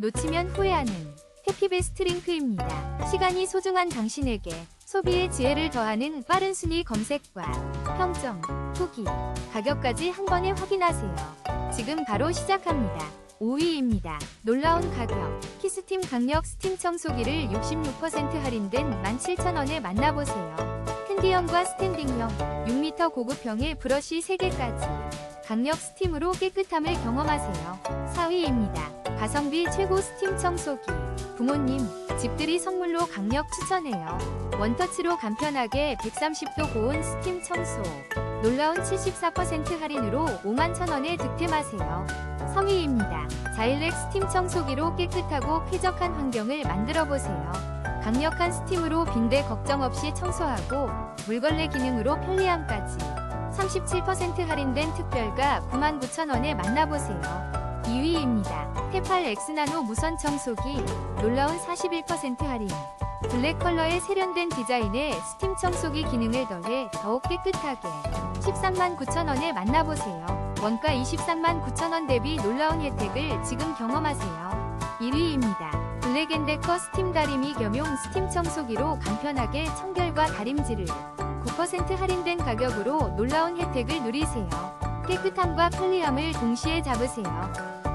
놓치면 후회하는 해피베스트 링크입니다. 시간이 소중한 당신에게 소비의 지혜를 더하는 빠른 순위 검색과 평점, 후기, 가격까지 한 번에 확인하세요. 지금 바로 시작합니다. 5위입니다. 놀라운 가격. 키스팀 강력 스팀 청소기를 66% 할인된 17,000원에 만나보세요. 핸디형과 스탠딩형, 6m 고급형의 브러쉬 3개까지. 강력 스팀으로 깨끗함을 경험하세요. 4위입니다. 가성비 최고 스팀 청소기. 부모님, 집들이 선물로 강력 추천해요. 원터치로 간편하게 130도 고온 스팀 청소. 놀라운 74% 할인으로 51,000원에 득템하세요. 성의입니다. 자일렉 스팀 청소기로 깨끗하고 쾌적한 환경을 만들어 보세요. 강력한 스팀으로 빈대 걱정 없이 청소하고 물걸레 기능으로 편리함까지 37% 할인된 특별가 99,000원에 만나보세요. 2위입니다. 테팔 엑스나노 무선 청소기 놀라운 41% 할인 블랙 컬러의 세련된 디자인에 스팀 청소기 기능을 더해 더욱 깨끗하게 13만 9천원에 만나보세요. 원가 23만 9천원 대비 놀라운 혜택을 지금 경험하세요. 1위입니다. 블랙앤데커 스팀 다리미 겸용 스팀 청소기로 간편하게 청결과 다림질을 9% 할인된 가격으로 놀라운 혜택을 누리세요. 깨끗함과 편리함을 동시에 잡으세요.